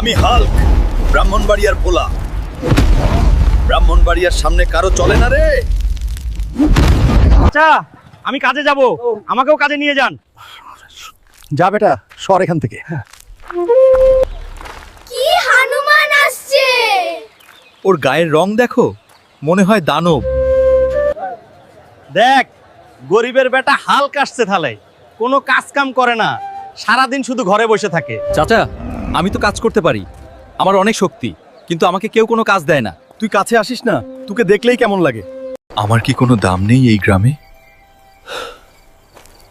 আমি হাল্ক ব্রাহ্মণবাড়িয়ার পোলা। ব্রাহ্মণবাড়িয়ার সামনে কারও চলে না রে? আচ্ছা আমি কাজে যাব। আমাকেও কাজে নিয়ে যান। যা বেটা সর এখান থেকে। কি হনুমান আসছে? ওর গায়ের রং দেখো মনে হয় দানব। দেখ গরিবের বেটা হাল কাটছে থালে। কোনো কাজ কাম করে না। সারাদিন শুধু ঘরে বসে থাকে। চাচা আমি তো কাজ করতে পারি। আমার অনেক শক্তি, কিন্তু আমাকে কেউ কোনো কাজ দেয় না। তুই কাছে আসিস না, তোকে দেখলেই কেমন লাগে। আমার কি কোনো দাম নেই এই গ্রামে?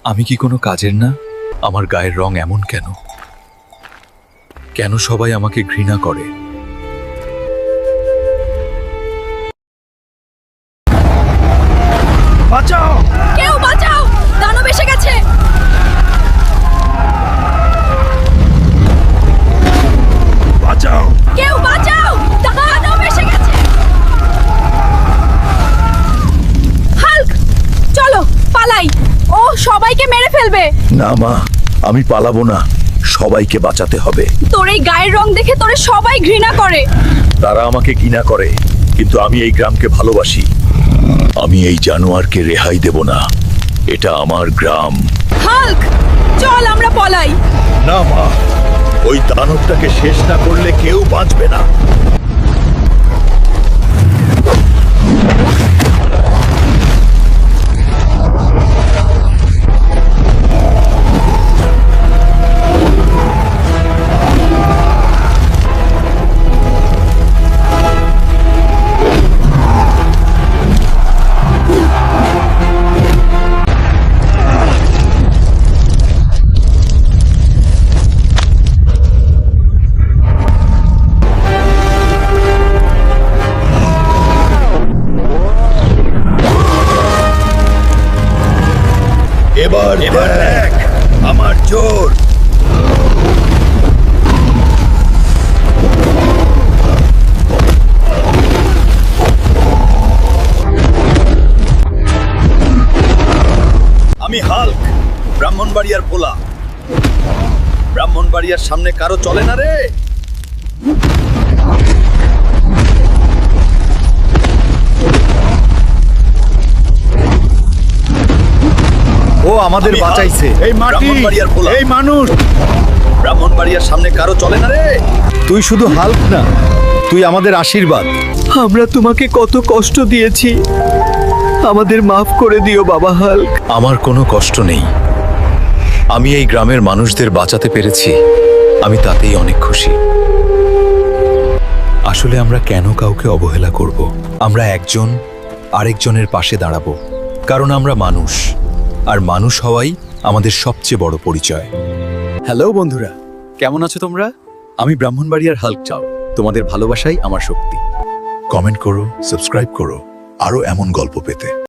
আমি কি কোনো কাজের না? আমার গায়ের রং এমন কেন? কেন সবাই আমাকে ঘৃণা করে? সবাইকে মেরে ফেলবে। না মা আমি পালাবো না। সবাইকে বাঁচাতে হবে। তোর এই গায়ের রং দেখে তোরে সবাই ঘৃণা করে। তারা আমাকে ঘৃণা করে কিন্তু আমি এই গ্রামকে ভালোবাসি। আমি এই জানোয়ারকে রেহাই দেব না। এটা আমার গ্রাম। হাল্ক চল আমরা পলাই। না মা ওই দানবটাকে শেষ না করলে কেউ বাঁচবে না। এবার এবার দেখ আমার জোর আমি হাল্ক ব্রাহ্মণবাড়িয়ার পোলা। ব্রাহ্মণবাড়িয়ার সামনে কারও চলে না রে? ও আমাদের আমি বাঁচাইছে। এই মাটি ব্রাহ্মণবাড়িয়ার পোলা। এই মানুষ। ব্রাহ্মণবাড়িয়ার সামনে কারও চলে না রে? তুই শুধু হাল্ক না তুই আমাদের আশীর্বাদ। আমরা তোমাকে কত কষ্ট দিয়েছি। আমাদের মাফ করে দিও বাবা হাল্ক। আমার কোনো কষ্ট নেই। আমি এই গ্রামের মানুষদের বাঁচাতে পেরেছি। আমি তাতেই অনেক খুশি। আসলে আমরা কেন কাউকে অবহেলা করব? আমরা একজন আরেকজনের পাশে দাঁড়াবো। কারণ আমরা মানুষ। আর মানুষ হওয়াই আমাদের সবচেয়ে বড় পরিচয়। হ্যালো বন্ধুরা। কেমন আছো তোমরা? আমি ব্রাহ্মণবাড়িয়ার হাল্ক চাও। তোমাদের ভালোবাসাই আমার শক্তি। কমেন্ট করো সাবস্ক্রাইব করো আরও এমন গল্প পেতে।